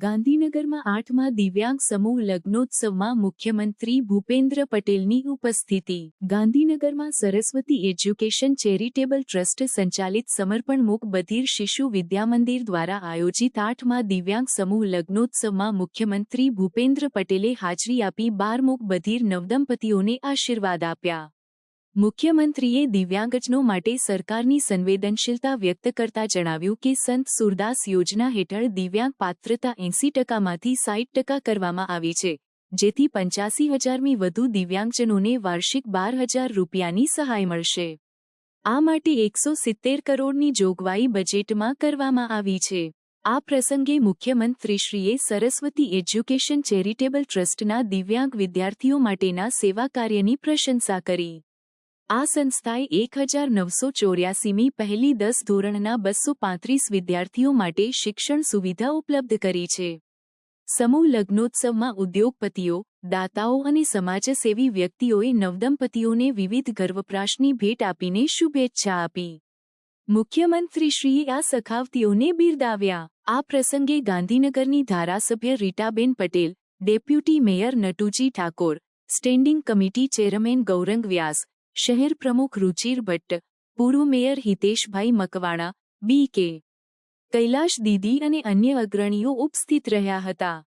ગાંધીનગરમાં આઠમા દિવ્યાંગ સમૂહ લગ્નોત્સવમાં મુખ્યમંત્રી ભૂપેન્દ્ર પટેલની ઉપસ્થિતિ. ગાંધીનગરમાં સરસ્વતી એજ્યુકેશન ચેરિટેબલ ટ્રસ્ટ સંચાલિત સમર્પણ મુક બધિર શિશુ વિદ્યામંદિર દ્વારા આયોજિત આઠમા દિવ્યાંગ સમૂહ લગ્નોત્સવમાં મુખ્યમંત્રી ભૂપેન્દ્ર પટેલે હાજરી આપી બાર મુક બધિર નવદંપતીઓને આશીર્વાદ આપ્યા. મુખ્યમંત્રીએ દિવ્યાંગજનો માટે સરકારની સંવેદનશીલતા વ્યક્ત કરતા જણાવ્યું કે સંત સુરદાસ યોજના હેઠળ દિવ્યાંગ પાત્રતા એંસી ટકામાંથી સાઠ ટકા કરવામાં આવી છે, જેથી પંચ્યાસી હજારમી વધુ દિવ્યાંગજનોને વાર્ષિક બાર હજાર રૂપિયાની સહાય મળશે. આ માટે એકસો સિત્તેર કરોડની જોગવાઈ બજેટમાં કરવામાં આવી છે. આ પ્રસંગે મુખ્યમંત્રીશ્રીએ સરસ્વતી એજ્યુકેશન ચેરિટેબલ ટ્રસ્ટના દિવ્યાંગ વિદ્યાર્થીઓ માટેના સેવા કાર્યની પ્રશંસા કરી. આ સંસ્થાએ એક હજાર નવસો ચોર્યાસીમી પહેલી દસ ધોરણના બસો પાંત્રીસ વિદ્યાર્થીઓ માટે શિક્ષણ સુવિધા ઉપલબ્ધ કરી છે. સમૂહ લગ્નોત્સવમાં ઉદ્યોગપતિઓ, દાતાઓ અને સમાજસેવી વ્યક્તિઓએ નવદંપતિઓને વિવિધ ગર્વપ્રાશની ભેટ આપીને શુભેચ્છા આપી. મુખ્યમંત્રીશ્રીએ આ સખાવતીઓને બિરદાવ્યા. આ પ્રસંગે ગાંધીનગરની ધારાસભ્ય Ritaben Patel, deputy mayor Natuji Thakor, standing committee chairman Gaurang Vyas શહેર પ્રમુખ રુચિર ભટ્ટ, પૂર્વ મેયર હિતેશભાઈ મકવાણા, બી કે કૈલાશ દીદી અને અન્ય અગ્રણીઓ ઉપસ્થિત રહ્યા હતા.